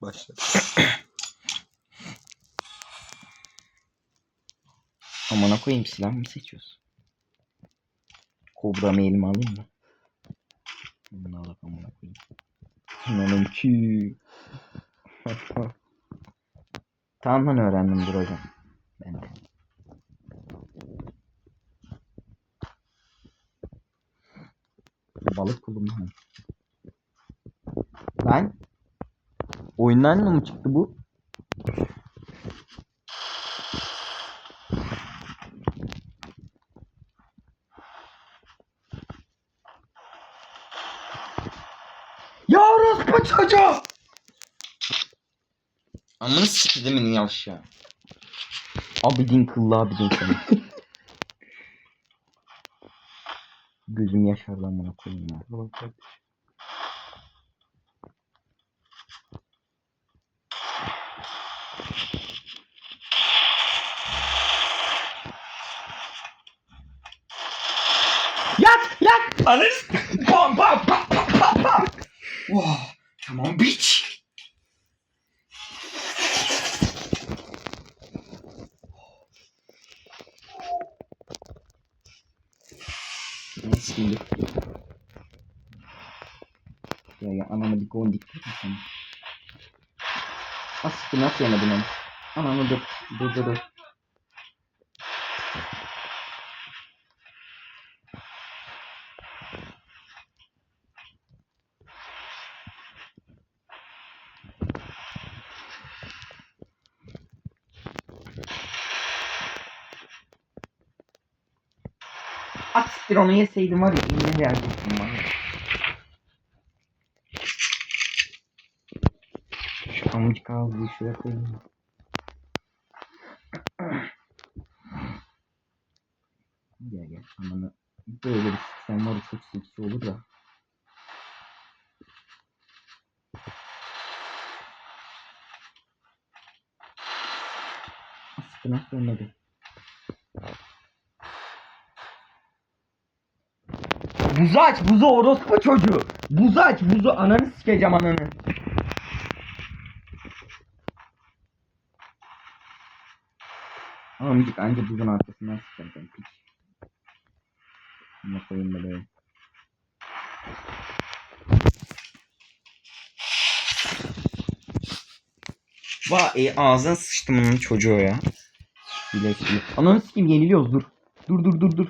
Başla. Amına koyayım silah mı seçiyorsun? Kobra elime alayım mı? Bunu al amına koyayım. Ananın ki. tamam lan öğrendim dur hocam. Ben de. Balık kullanma. Lan. Oyundan mı çıktı bu? Ya orospu çocuğu! Amına sikidimin yavşağı. Abidin kıllı abidin seni. Gözüm yaşardı amına koyayım ya. Yat yat! Anır! Bam bam bam bam bam bam! Wow, tamam bitch! Nasıl şimdi? Ya ya ananı bir gon dikkat sen. Asikti nasıl yemedin onu? Ananı dur. Dur dur dur. Asiktir onu yeseydim var ya iğne verecektim bana. Şu amcık ağzıyı şuraya koyayım. Ananı. Böyle bir sistem var çok seksi olur da. Nasıl ölmedi? Buzu aç buzu orospu çocuğu. Buzu aç buzu ananı sikeceğim ananı. Amcık anca buzun arkasından sikeceğim piç. Bunu koyayım da böyle. Vay e, ağzına sıçtım onun çocuğu ya. Bile bile. Ananı sikeyim yeniliyoruz dur. Dur dur dur dur.